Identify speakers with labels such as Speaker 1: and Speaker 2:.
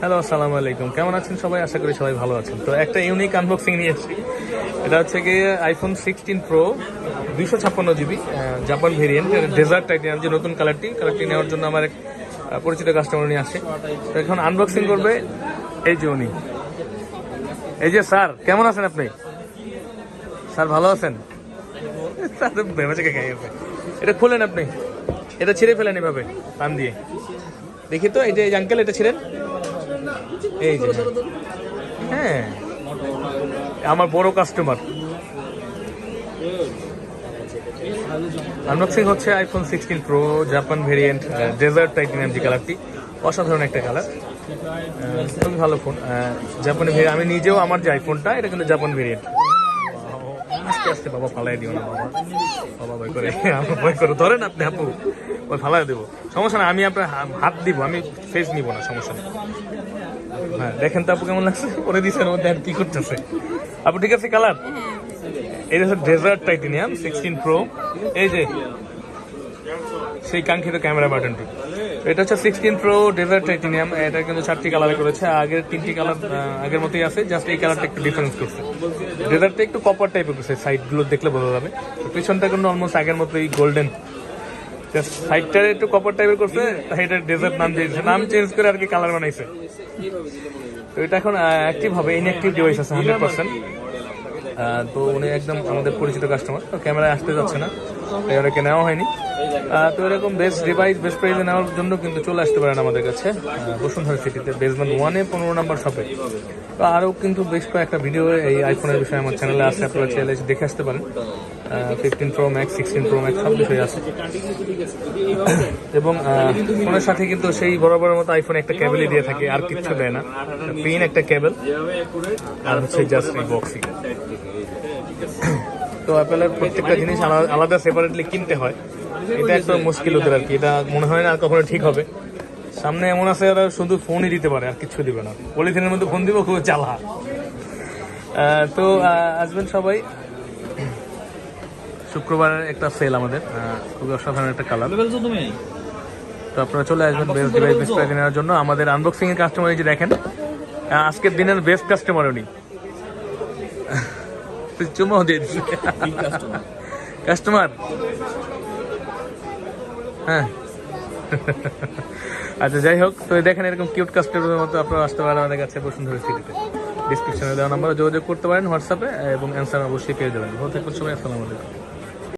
Speaker 1: Hello আসসালামু আলাইকুম। কেমন আছেন সবাই? আশা করি সবাই ভালো আছেন। তো একটা ইউনিক আনবক্সিং নিয়ে এসেছি। এটা হচ্ছে গিয়ে আইফোন সিক্সটিন প্রো দুইশো ছাপ্পান্ন GB Japan variant desert titanium যে নতুন কালারটি কালারটি নেওয়ার জন্য আমার এক পরিচিত কাস্টমার নিয়ে আসে তো এখন আনবক্সিং করবে এই যে উনি। এই যে স্যার, কেমন আছেন আপনি? স্যার, ভালো আছেন? এটা খুলেন আপনি। এটা ছিঁড়ে ফেলেন এভাবে পান দিয়ে। দেখি তো, এই যে আঙ্কেল এটা ছিলেন? এই যে। হ্যাঁ। আমার বড় কাস্টমার আনবক্সিং হচ্ছে iPhone sixteen pro Japan variant desert titanium যে কালারটি অসাধারণ একটা কালার খুবই ভালো ফোন জাপানি ভেরিয়েন্ট আমি নিজেও আমার যে আইফোনটা এটা কিন্তু জাপান ভেরিয়েন্ট আস্তে আস্তে বাবা ফালাই দিও না বাবা। বাবা ভয় করে আমার ভয় করে। ধরেন আপনি আপু, ওই ফালাই দেবো। সমস্যা না আমি আপনার হাত দিব, আমি ফেস নিব না, সমস্যা নেই। হ্যাঁ দেখেন তো আপু কেমন লাগছে? করে দিয়েছেন ও দেখ কি করতেছে। আপু, ঠিক আছে কালার এই যে ডেজার্ট টাইটেনিয়াম সিক্সটিন প্রো এই যে, সেই কাঙ্ক্ষিত ক্যামেরা বাটনটি এটা হচ্ছে সিক্সটিন প্রো ডেজার্ট টাইটেনিয়াম এটা কিন্তু চারটি কালারে করেছে, আগের তিনটি কালার আগের মতোই আছে জাস্ট এই কালারটা একটু ডিফারেন্স করছে। ডেজার্টটা একটু কপার টাইপের করছে সাইডগুলো দেখলে বোঝা যাবে। পিছনটা কিন্তু অলমোস্ট আগের মতোই গোল্ডেন সাইডটা একটু কপার টাইপের করছে এটা ডেজার্ট নাম দিয়েছে, নাম চেঞ্জ করে আর কি কালার বানাইছে। তো এটা এখন অ্যাক্টিভ হবে ইনঅ্যাক্টিভ ডিভাইস আছে হান্ড্রেড পার্সেন্ট তো উনি একদম আমাদের পরিচিত কাস্টমার তো ক্যামেরায় আসতে যাচ্ছে না। তাই ওনাকে নেওয়া হয়নি। তো এরকম বেস্ট ডিভাইস বেস্ট প্রাইজে নেওয়ার জন্য কিন্তু চলে আসতে পারেন আমাদের কাছে। বসুন্ধরা সিটিতে বেসমেন্ট ওয়ানে পনেরো নাম্বার শপে তো আরও কিন্তু বেশ কয়েকটা ভিডিও এই আইফোনের বিষয়ে আমার চ্যানেলে আছে, আপনারা চাইলে দেখে আসতে পারেন। Fifteen pro max sixteen pro max সব বিষয় আছে। এবং ফোনের সাথে কিন্তু সেই বরাবর মতো আইফোন একটা কেবলই দিয়ে থাকে, আর কিচ্ছু দেয় না। পিন একটা কেবল আর হচ্ছে জাস্ট এই বক্সিং তো অ্যাপেলের প্রত্যেকটা জিনিস আলাদা- আলাদা সেপারেটলি কিনতে হয়। এটা একটা মুশকিল ওদের আর কি। এটা মনে হয় না আর কখনো ঠিক হবে। সামনে এমন আছে ওরা শুধু ফোনই দিতে পারে আর কিছু দিবে না। পলিথিনের মধ্যে ফোন দিব খুব চালা তো আসবেন সবাই? শুক্রবারের একটা সেল আমাদের। খুবই অসাধারণ একটা কালার তো আপনারা চলে আসবেন বেস্ট ডিভাইস নেওয়ার জন্য। আমাদের আনবক্সিং এর কাস্টমার যে দেখেন আজকের দিনের বেস্ট কাস্টমার উনি। চুমাও দিয়ে দিস কাস্টমার হ্যাঁ। আচ্ছা যাই হোক, তো দেখেন এরকম কিউট কাস্টমারের মতো আপনারা আসতে পারেন আমাদের কাছে বসুন্ধরা সিটিতে ডিসক্রিপশনে দেওয়া নাম্বারে যোগাযোগ করতে পারেন হোয়াটসঅ্যাপে এবং অ্যান্সার অবশ্যই পেয়ে যাবেন। ভালো থাকবেন সবাই, আসসালামু আলাইকুম।